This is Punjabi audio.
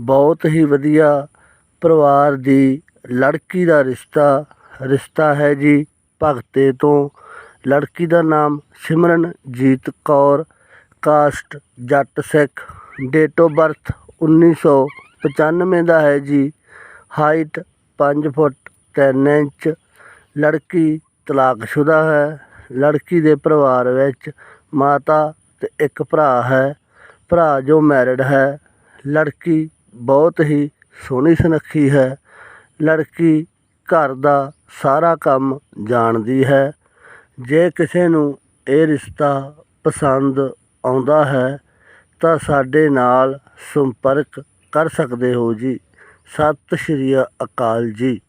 ਬਹੁਤ ਹੀ ਵਧੀਆ ਪਰਿਵਾਰ ਦੀ ਲੜਕੀ ਦਾ ਰਿਸ਼ਤਾ ਰਿਸ਼ਤਾ ਹੈ ਜੀ ਭਗਤੇ ਤੋਂ। ਲੜਕੀ ਦਾ ਨਾਮ Simranjeet Kaur, caste Jat Sikh. Date of birth 1995 ਦਾ ਹੈ ਜੀ। Height 5 foot 3 inch. ਲੜਕੀ ਤਲਾਕਸ਼ੁਦਾ ਹੈ। ਲੜਕੀ ਦੇ ਪਰਿਵਾਰ ਵਿੱਚ ਮਾਤਾ ਤੇ ਇੱਕ ਭਰਾ ਹੈ। ਭਰਾ ਜੋ ਮੈਰਿਡ ਹੈ। ਲੜਕੀ ਬਹੁਤ ਹੀ ਸੋਹਣੀ ਸੁਨੱਖੀ ਹੈ। ਲੜਕੀ ਘਰ ਦਾ ਸਾਰਾ ਕੰਮ ਜਾਣਦੀ ਹੈ। ਜੇ ਕਿਸੇ ਨੂੰ ਇਹ ਰਿਸ਼ਤਾ ਪਸੰਦ ਆਉਂਦਾ ਹੈ, ਤਾਂ ਸਾਡੇ ਨਾਲ ਸੰਪਰਕ ਕਰ ਸਕਦੇ ਹੋ ਜੀ। ਸਤਿ ਸ਼੍ਰੀ ਅਕਾਲ ਜੀ।